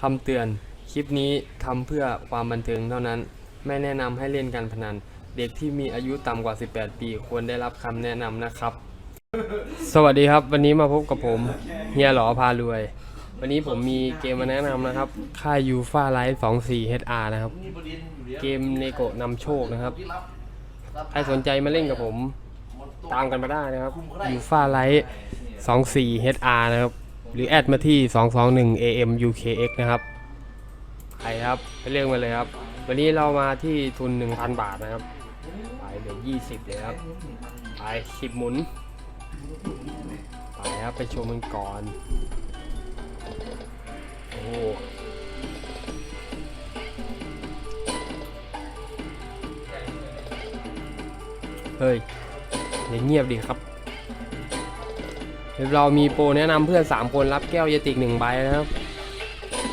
คำเตือน คลิปนี้ทำเพื่อความบันเทิงเท่านั้น ไม่แนะนำให้เล่นการพนัน เด็กที่มีอายุต่ำกว่า 18 ปีควรได้รับคำแนะนำนะครับ สวัสดีครับ วันนี้มาพบกับผมเฮียหลอพารวย วันนี้ผมมีเกมมาแนะนำนะครับ ค่ายยูฟาไลท์24 HR นะครับ เกมเนโกะนำโชคนะครับ ใครสนใจมาเล่นกับผม ตามกันมาได้นะครับยูฟาไลท์24 HR นะครับ หรือแอดมาที่ 221 AM UKX นะครับ ใครครับไปเรื่องมาเลยครับ วันนี้เรามาที่ทุน 1,000 บาทนะครับ ไปเหลือ20 เลยครับ ไป 10 หมุน ไปครับ ไปชมมันก่อน โอ้เฮ้ยอย่าเงียบดิครับ เรามีโปรแนะนำเพื่อน 3 คนรับแก้วยาติกหนึ่งใบนะครับ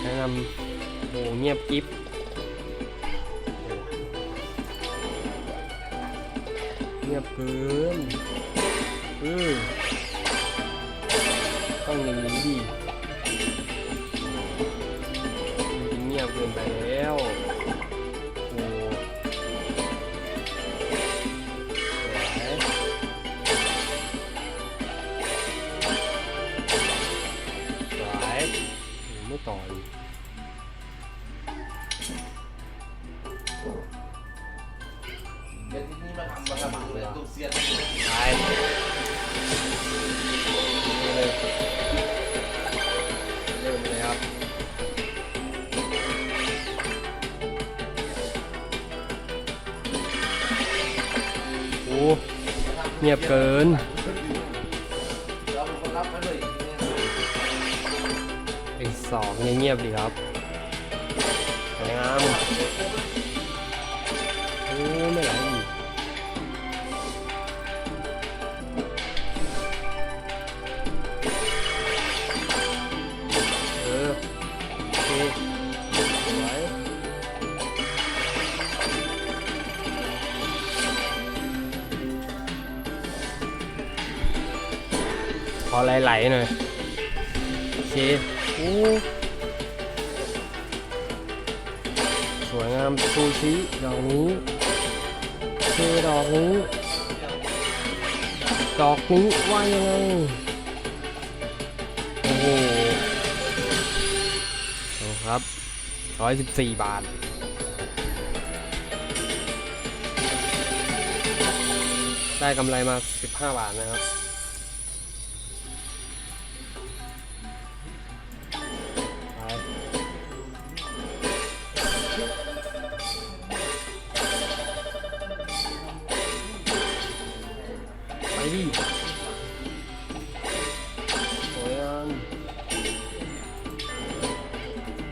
แนะนำโอ้เงียบกิฟเงียบเกินเออ มาสมัครเลยลูกเสียนไปเลยเริ่มเลยครับโอ้เงียบเกินไอสองเงียบๆดีครับสวยงามโอ้ไม่ไหล อไหลๆหน่อยโอเคโอ้สวยงามซูชิดอกนี้เคดอกนี้ ดอกนี้ว่ายังไงโอ้โหเอาครับร้อยสิบสี่บาทได้กำไรมาสิบห้าบาทนะครับ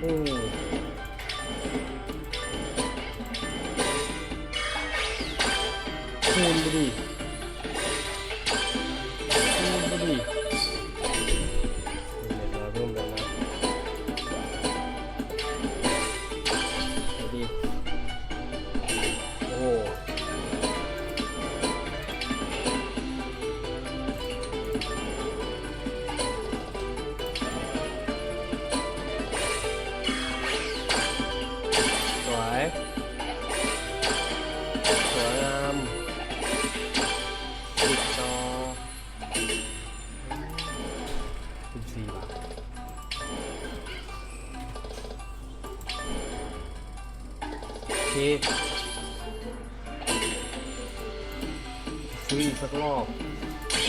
โอ้คูณไเคซื้ออีกสักรอบ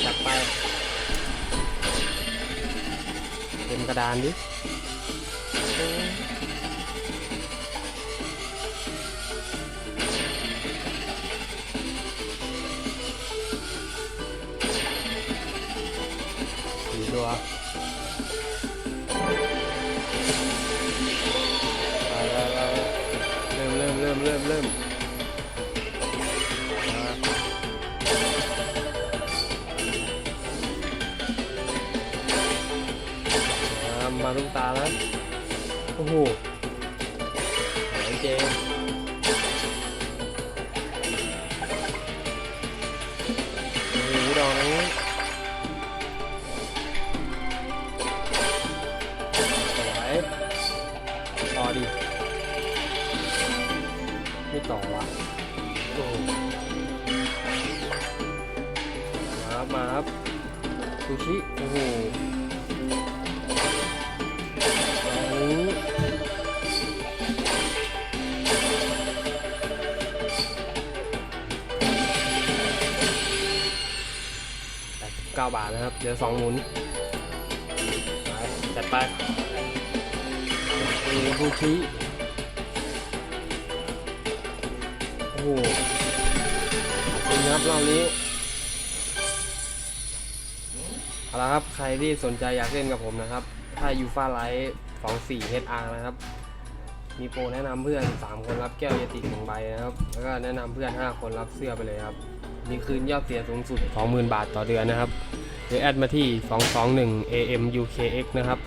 จัดไปเต็มกระดานดิสี่ตัว เริ่มเริ่มมาลูกตาแล้ว โอ้โหเจ ต่อวะโอ้โหมาครับมาครับซูชิ โอ้โหโอ้โหแปดเก้าบาทนะครับ เดี๋ยวสองหมุนไปจัดไปเอซูชิ โอ้โหคุณครับรอบนี้เอาละครับใครที่สนใจอยากเล่นกับผมนะครับ ถ้ายูฟาไลท์24 HR นะครับ มีโปรแนะนำเพื่อน 3 คนรับแก้วเยติหนึ่งใบนะครับ แล้วก็แนะนำเพื่อน 5 คนรับเสื้อไปเลยครับ มีคืนยอดเสียสูงสุด 20,000 บาทต่อเดือนนะครับ หรือแอดมาที่ 221 AMUKX นะครับ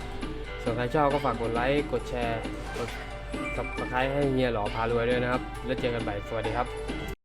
ส่วนใครชอบก็ฝากกดไลค์ กดแชร์ กด subscribe ให้เฮียหล่อพารวยด้วยนะครับ แล้วเจอกันใหม่สวัสดีครับ